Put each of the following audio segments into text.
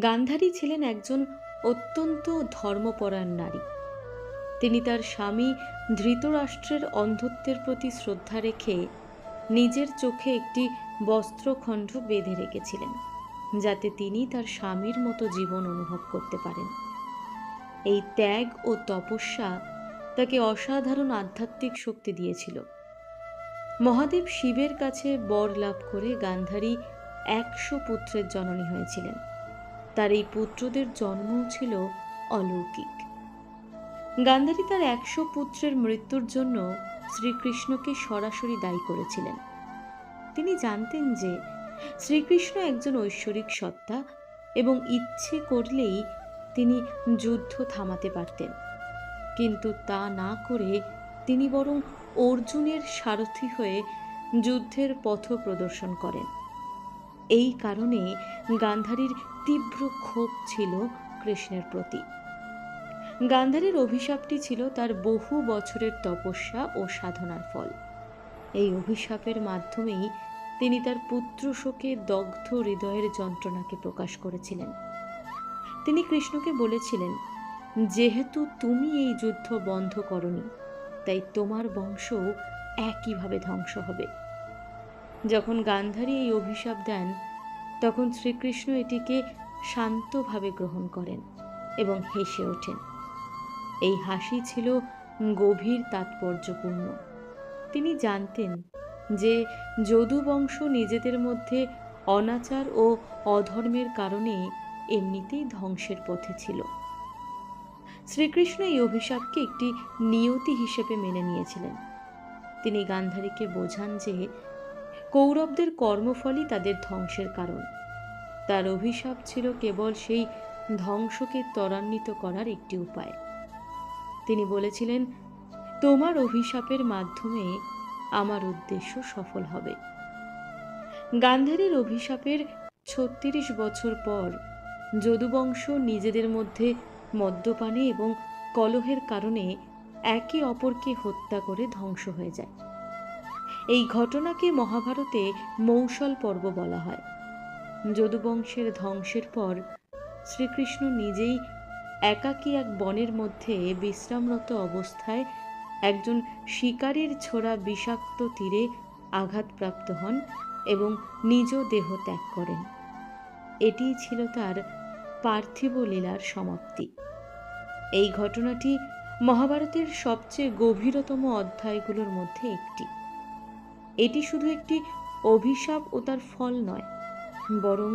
গান্ধারী ছিলেন একজন অত্যন্ত ধর্মপরায়ণ নারী। তিনি তার স্বামী ধৃতরাষ্ট্রের অন্ধত্বের প্রতি শ্রদ্ধা রেখে নিজের চোখে একটি বস্ত্রখণ্ড বেঁধে রেখেছিলেন, যাতে তিনি তার স্বামীর মতো জীবন অনুভব করতে পারেন। এই ত্যাগ ও তপস্যা তাকে অসাধারণ আধ্যাত্মিক শক্তি দিয়েছিল। মহাদেব শিবের কাছে বর লাভ করে গান্ধারী একশো পুত্রের জননী হয়েছিলেন। তার এই পুত্রদের জন্মও ছিল অলৌকিক। গান্ধারী তার একশো পুত্রের মৃত্যুর জন্য শ্রীকৃষ্ণকে সরাসরি দায়ী করেছিলেন। তিনি জানতেন যে শ্রীকৃষ্ণ একজন ঐশ্বরিক সত্তা এবং ইচ্ছে করলেই তিনি যুদ্ধ থামাতে পারতেন। কিন্তু তা না করে তিনি বরং অর্জুনের সারথি হয়ে যুদ্ধের পথ প্রদর্শন করেন। এই কারণে গান্ধারীর তীব্র ক্ষোভ ছিল কৃষ্ণের প্রতি। গান্ধারীর অভিশাপটি ছিল তার বহু বছরের তপস্যা ও সাধনার ফল। এই অভিশাপের মাধ্যমেই তিনি তার পুত্র শোকে দগ্ধ হৃদয়ের যন্ত্রণাকে প্রকাশ করেছিলেন। তিনি কৃষ্ণকে বলেছিলেন, যেহেতু তুমি এই যুদ্ধ বন্ধ করনি, তাই তোমার বংশও একইভাবে ধ্বংস হবে। যখন গান্ধারী এই অভিশাপ দেন, তখন শ্রীকৃষ্ণ এটিকে শান্তভাবে গ্রহণ করেন এবং হেসে ওঠেন। এই হাসি ছিল গভীর তাৎপর্যপূর্ণ। তিনি জানতেন যে যদু বংশ নিজেদের মধ্যে অনাচার ও অধর্মের কারণে এমনিতেই ধ্বংসের পথে ছিল। শ্রীকৃষ্ণ এই অভিশাপকে একটি নিয়তি হিসেবে মেনে নিয়েছিলেন। তিনি গান্ধারীকে বোঝান যে কৌরবদের কর্মফলই তাদের ধ্বংসের কারণ। তার অভিশাপ ছিল কেবল সেই ধ্বংসকে ত্বরান্বিত করার একটি উপায়। তিনি বলেছিলেন, তোমার অভিশাপের মাধ্যমে আমার উদ্দেশ্য সফল হবে। গান্ধারীর অভিশাপের ছত্রিশ বছর পর যদুবংশ নিজেদের মধ্যে মদ্যপানে এবং কলহের কারণে একে অপরকে হত্যা করে ধ্বংস হয়ে যায়। এই ঘটনাকে মহাভারতে মৌসল পর্ব বলা হয়। যদুবংশের ধ্বংসের পর শ্রীকৃষ্ণ নিজেই একাকী এক বনের মধ্যে বিশ্রামরত অবস্থায় একজন শিকারীর ছোড়া বিষাক্ত তীরে আঘাতপ্রাপ্ত হন এবং নিজ দেহ ত্যাগ করেন। এটিই ছিল তার পার্থিব লীলার সমাপ্তি। এই ঘটনাটি মহাভারতের সবচেয়ে গভীরতম অধ্যায়গুলোর মধ্যে একটি। এটি শুধু একটি অভিশাপ ও তার ফল নয় বরং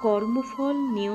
কর্মফল নিয়ত